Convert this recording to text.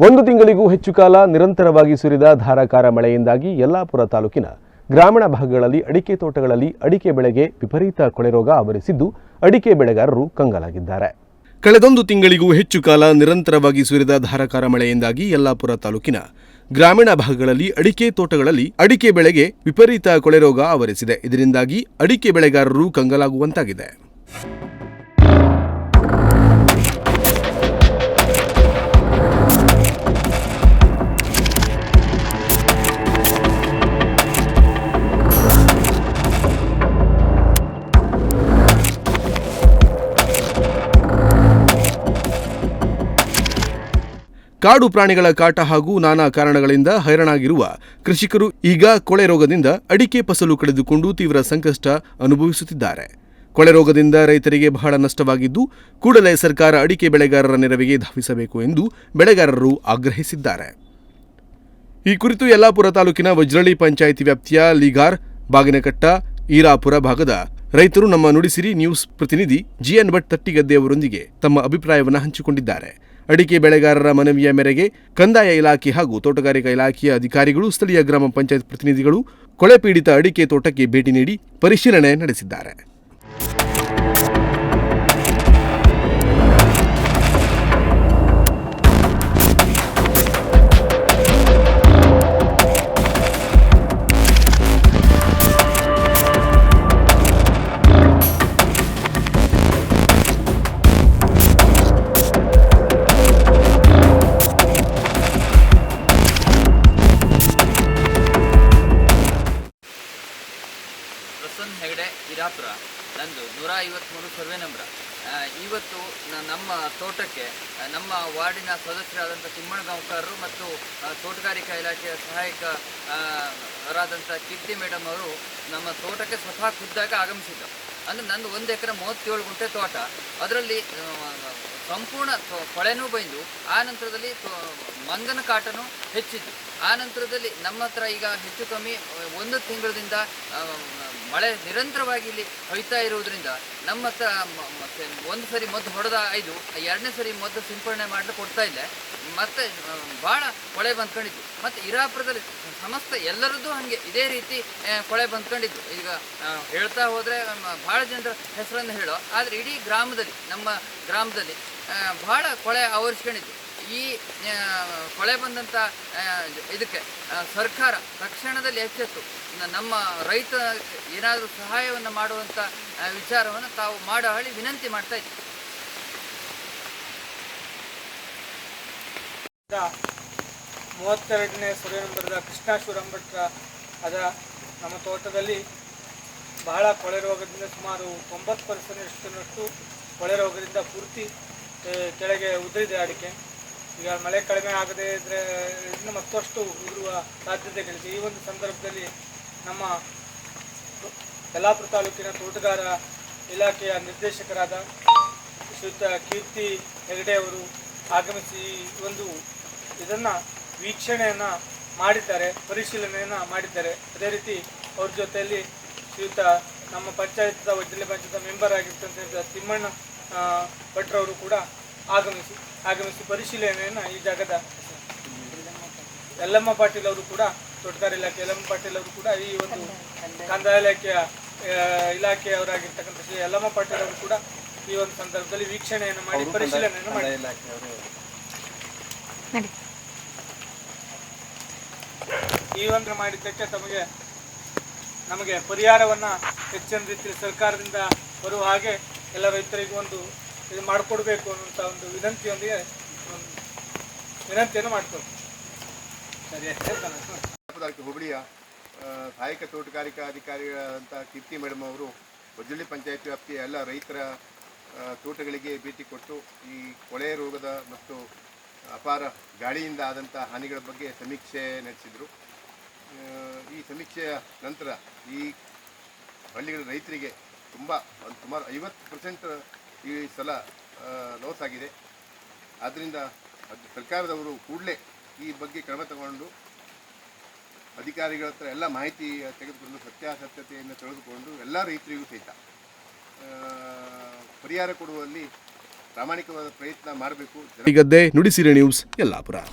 ಒಂದು ತಿಂಗಳಿಗೂ ಹೆಚ್ಚು ಕಾಲ ನಿರಂತರವಾಗಿ ಸುರಿದ ಧಾರಾಕಾರ ಮಳೆಯಿಂದಾಗಿ ಯಲ್ಲಾಪುರ ತಾಲೂಕಿನ ಗ್ರಾಮೀಣ ಭಾಗಗಳಲ್ಲಿ ಅಡಿಕೆ ತೋಟಗಳಲ್ಲಿ ಅಡಿಕೆ ಬೆಳೆಗೆ ವಿಪರೀತ ಕೊಳೆರೋಗ ಆವರಿಸಿದ್ದು ಅಡಿಕೆ ಬೆಳೆಗಾರರು ಕಂಗಾಲಾಗಿದ್ದಾರೆ. ಕಳೆದೊಂದು ತಿಂಗಳಿಗೂ ಹೆಚ್ಚು ಕಾಲ ನಿರಂತರವಾಗಿ ಸುರಿದ ಧಾರಾಕಾರ ಮಳೆಯಿಂದಾಗಿ ಯಲ್ಲಾಪುರ ತಾಲೂಕಿನ ಗ್ರಾಮೀಣ ಭಾಗಗಳಲ್ಲಿ ಅಡಿಕೆ ತೋಟಗಳಲ್ಲಿ ಅಡಿಕೆ ಬೆಳೆಗೆ ವಿಪರೀತ ಕೊಳೆರೋಗ ಆವರಿಸಿದೆ. ಇದರಿಂದಾಗಿ ಅಡಿಕೆ ಬೆಳೆಗಾರರು ಕಂಗಾಲಾಗುವಂತಾಗಿದೆ. ಕಾಡು ಪ್ರಾಣಿಗಳ ಕಾಟ ಹಾಗೂ ನಾನಾ ಕಾರಣಗಳಿಂದ ಹೈರಾಣಾಗಿರುವ ಕೃಷಿಕರು ಈಗ ಕೊಳೆ ರೋಗದಿಂದ ಅಡಿಕೆ ಫಸಲು ಕಳೆದುಕೊಂಡು ತೀವ್ರ ಸಂಕಷ್ಟ ಅನುಭವಿಸುತ್ತಿದ್ದಾರೆ. ಕೊಳೆ ರೋಗದಿಂದ ರೈತರಿಗೆ ಬಹಳ ನಷ್ಟವಾಗಿದ್ದು, ಕೂಡಲೇ ಸರ್ಕಾರ ಅಡಿಕೆ ಬೆಳೆಗಾರರ ನೆರವಿಗೆ ಧಾವಿಸಬೇಕು ಎಂದು ಬೆಳೆಗಾರರು ಆಗ್ರಹಿಸಿದ್ದಾರೆ. ಈ ಕುರಿತು ಯಲ್ಲಾಪುರ ತಾಲೂಕಿನ ವಜ್ರಳ್ಳಿ ಪಂಚಾಯಿತಿ ವ್ಯಾಪ್ತಿಯ ಲಿಗಾರ್ ಬಾಗಿನಕಟ್ಟ, ಈರಾಪುರ ಭಾಗದ ರೈತರು ನಮ್ಮ ನುಡಿಸಿರಿ ನ್ಯೂಸ್ ಪ್ರತಿನಿಧಿ ಜಿಎನ್ ಭಟ್ ತಟ್ಟಿಗದ್ದೆ ಅವರೊಂದಿಗೆ ತಮ್ಮ ಅಭಿಪ್ರಾಯವನ್ನು ಹಂಚಿಕೊಂಡಿದ್ದಾರೆ. ಅಡಿಕೆ ಬೆಳೆಗಾರರ ಮನವಿಯ ಮೇರೆಗೆ ಕಂದಾಯ ಇಲಾಖೆ ಹಾಗೂ ತೋಟಗಾರಿಕಾ ಇಲಾಖೆಯ ಅಧಿಕಾರಿಗಳು, ಸ್ಥಳೀಯ ಗ್ರಾಮ ಪಂಚಾಯತ್ ಪ್ರತಿನಿಧಿಗಳು ಕೊಳೆ ಪೀಡಿತ ಅಡಿಕೆ ತೋಟಕ್ಕೆ ಭೇಟಿ ನೀಡಿ ಪರಿಶೀಲನೆ ನಡೆಸಿದ್ದಾರೆ. ಇರಾಪುರ ನಂದು ನೂರ ಐವತ್ತ್ಮೂರು ಸರ್ವೆ ನಂಬರ. ಇವತ್ತು ನಮ್ಮ ತೋಟಕ್ಕೆ ನಮ್ಮ ವಾರ್ಡಿನ ಸದಸ್ಯರಾದಂಥ ತಿಮ್ಮಣ್ಣಗಾಂವ್ಕರರು ಮತ್ತು ತೋಟಗಾರಿಕಾ ಇಲಾಖೆಯ ಸಹಾಯಕ ಅವರಾದಂಥ ರಾದಂಥ ಕೀರ್ತಿ ಮೇಡಮ್ ಅವರು ನಮ್ಮ ತೋಟಕ್ಕೆ ಸ್ವತಃ ಖುದ್ದಾಗಿ ಆಗಮಿಸಿದ್ದರು. ಅಂದರೆ ನಂದು ಒಂದು ಎಕರೆ ಮೂವತ್ತೇಳು ಗುಂಟೆ ತೋಟ. ಅದರಲ್ಲಿ ಸಂಪೂರ್ಣ ಕೊಳೆನೂ ಬೈದು, ಆ ನಂತರದಲ್ಲಿ ಮಂಗನ ಕಾಟನೂ ಹೆಚ್ಚಿತ್ತು ಆ ನಂತರದಲ್ಲಿ ನಮ್ಮ ಹತ್ರ ಈಗ ಹೆಚ್ಚು ಕಮ್ಮಿ ಒಂದು ತಿಂಗಳಿಂದ ಮಳೆ ನಿರಂತರವಾಗಿ ಇಲ್ಲಿ ಹೊಯ್ತಾ ಇರುವುದರಿಂದ ನಮ್ಮ ಹತ್ರ ಮತ್ತೆ ಒಂದು ಸರಿ ಮದ್ದು ಹೊಡೆದ ಐದು ಎರಡನೇ ಸರಿ ಮದ್ದು ಸಿಂಪಡಣೆ ಮಾಡಲು ಕೊಡ್ತಾ ಇಲ್ಲ ಮತ್ತೆ ಭಾಳ ಕೊಳೆ ಬಂದ್ಕೊಂಡಿತ್ತು. ಮತ್ತು ಇರಾಪುರದಲ್ಲಿ ಸಮಸ್ತ ಎಲ್ಲರದ್ದು ಹಾಗೆ, ಇದೇ ರೀತಿ ಕೊಳೆ ಬಂದ್ಕೊಂಡಿತ್ತು. ಈಗ ಹೇಳ್ತಾ ಹೋದರೆ ಭಾಳ ಜನರ ಹೆಸರನ್ನು ಹೇಳೋ, ಆದರೆ ಇಡೀ ಗ್ರಾಮದಲ್ಲಿ, ನಮ್ಮ ಗ್ರಾಮದಲ್ಲಿ ಭಾಳ ಕೊಳೆ ಆವರಿಸ್ಕೊಂಡಿತ್ತು. ಈ ಕೊಳೆ ಬಂದಂಥ ಇದಕ್ಕೆ ಸರ್ಕಾರ ತಕ್ಷಣದಲ್ಲಿ ಎಚ್ಚೆತ್ತು. ನಮ್ಮ ರೈತ ಏನಾದರೂ ಸಹಾಯವನ್ನು ಮಾಡುವಂಥ ವಿಚಾರವನ್ನು ತಾವು ಮಾಡೋ ಹೇಳಿ ವಿನಂತಿ ಮಾಡ್ತಾ ಇದ್ದೀವಿ ಮೂವತ್ತೆರಡನೇ ಸರ್ವೆ ನಂಬರ್ದ ಕೃಷ್ಣಾಶ್ವರ ಭಟ್ರ ಅದ ನಮ್ಮ ತೋಟದಲ್ಲಿ ಬಹಳ ಕೊಳೆ ರೋಗದಿಂದ ಸುಮಾರು ತೊಂಬತ್ತು ಪರ್ಸೆಂಟಷ್ಟು ಕೊಳೆ ರೋಗದಿಂದ ಪೂರ್ತಿ ಕೆಳಗೆ ಉದುರಿದೆ ಅಡಿಕೆ. ಈಗ ಮಳೆ ಕಡಿಮೆ ಆಗದೇ ಇದ್ರೆ ಇನ್ನು ಮತ್ತಷ್ಟು ಉದುರುವ ಸಾಧ್ಯತೆಗಳಿದೆ ಈ ಒಂದು ಸಂದರ್ಭದಲ್ಲಿ ನಮ್ಮ ಯಲ್ಲಾಪುರ ತಾಲೂಕಿನ ತೋಟಗಾರ ಇಲಾಖೆಯ ನಿರ್ದೇಶಕರಾದ ಶ್ರೀಯುತ ಕೀರ್ತಿ ಹೆಗಡೆ ಅವರು ಆಗಮಿಸಿ ಒಂದು ಇದನ್ನು ವೀಕ್ಷಣೆಯನ್ನು ಮಾಡಿದ್ದಾರೆ, ಪರಿಶೀಲನೆಯನ್ನು ಮಾಡಿದ್ದಾರೆ. ಅದೇ ರೀತಿ ಅವ್ರ ಜೊತೆಯಲ್ಲಿ ಶ್ರೀಯುತ ನಮ್ಮ ಪಂಚಾಯತ್ ವಜ್ರಲಿ ಪಂಚಾಯತ್ ಮೆಂಬರ್ ಆಗಿರ್ತಕ್ಕಂಥ ತಿಮ್ಮಣ್ಣ ಭಟ್ರವರು ಕೂಡ ಆಗಮಿಸಿ ಆಗಮಿಸಿ ಪರಿಶೀಲನೆಯನ್ನು ಈ ಜಾಗದ ಯಲ್ಲಮ್ಮ ಪಾಟೀಲ್ ಅವರು ಕೂಡ ತೋಟಗಾರ ಇಲಾಖೆ ಯಲ್ಲಮ್ಮ ಪಾಟೀಲ್ ಅವರು ಕೂಡ ಈ ಒಂದು ಕಂದಾಯ ಇಲಾಖೆಯ ಇಲಾಖೆಯವರಾಗಿರ್ತಕ್ಕಂಥ ಶ್ರೀ ಯಲ್ಲಮ್ಮ ಪಾಟೀಲ್ ಅವರು ಕೂಡ ಈ ಒಂದು ಸಂದರ್ಭದಲ್ಲಿ ವೀಕ್ಷಣೆಯನ್ನು ಮಾಡಿ ಪರಿಶೀಲನೆಯನ್ನು ಮಾಡಿ ಈ ಒಂದು ಮಾಡಿದ್ದಕ್ಕೆ ತಮಗೆ ನಮಗೆ ಪರಿಹಾರವನ್ನ ಹೆಚ್ಚಿನ ರೀತಿಯಲ್ಲಿ ಸರ್ಕಾರದಿಂದ ಬರುವ ಹಾಗೆ ಎಲ್ಲ ರೈತರಿಗೂ ಒಂದು ಇದು ಮಾಡಿಕೊಡ್ಬೇಕು ಅನ್ನುವಂಥ ಒಂದು ವಿನಂತಿಯೊಂದಿಗೆ ವಿನಂತಿಯನ್ನು ಮಾಡ್ಕೊಳ್ತೀನಿ ಸರಿ ಅಷ್ಟೇ ಹುಬ್ಬಳ್ಳಿಯ ಸಹಾಯಕ ತೋಟಗಾರಿಕಾ ಅಧಿಕಾರಿಗಳಾದಂಥ ಕೀರ್ತಿ ಮೇಡಮ್ ಅವರು ವಜ್ರಳ್ಳಿ ಪಂಚಾಯತ್ ವ್ಯಾಪ್ತಿಯ ಎಲ್ಲ ರೈತರ ತೋಟಗಳಿಗೆ ಭೇಟಿ ಕೊಟ್ಟು ಈ ಕೊಳೆ ರೋಗದ ಮತ್ತು ಅಪಾರ ಗಾಳಿಯಿಂದ ಆದಂಥ ಹಾನಿಗಳ ಬಗ್ಗೆ ಸಮೀಕ್ಷೆ ನಡೆಸಿದರು. ಈ ಸಮೀಕ್ಷೆಯ ನಂತರ ಈ ಹಳ್ಳಿಗಳ ರೈತರಿಗೆ ತುಂಬ ಸುಮಾರು ಐವತ್ತು ಪರ್ಸೆಂಟ್ ಈ ಸಲ ಲಾಸ್ ಆಗಿದೆ. ಆದ್ದರಿಂದ ಸರ್ಕಾರದವರು ಕೂಡಲೇ ಈ ಬಗ್ಗೆ ಕ್ರಮ ತಗೊಂಡು ಅಧಿಕಾರಿಗಳ ಹತ್ರ ಎಲ್ಲ ಮಾಹಿತಿ ತೆಗೆದುಕೊಂಡು ಸತ್ಯಾಸತ್ಯತೆಯನ್ನು ತಿಳಿದುಕೊಂಡು ಎಲ್ಲ ರೈತರಿಗೂ ಸಹಿತ ಪರಿಹಾರ ಕೊಡುವಲ್ಲಿ ಪ್ರಾಮಾಣಿಕವಾದ ಪ್ರಯತ್ನ ಮಾಡಬೇಕು. ಗದ್ದೆ ನುಡಿಸಿರಿ ನ್ಯೂಸ್ ಯಲ್ಲಾಪುರ.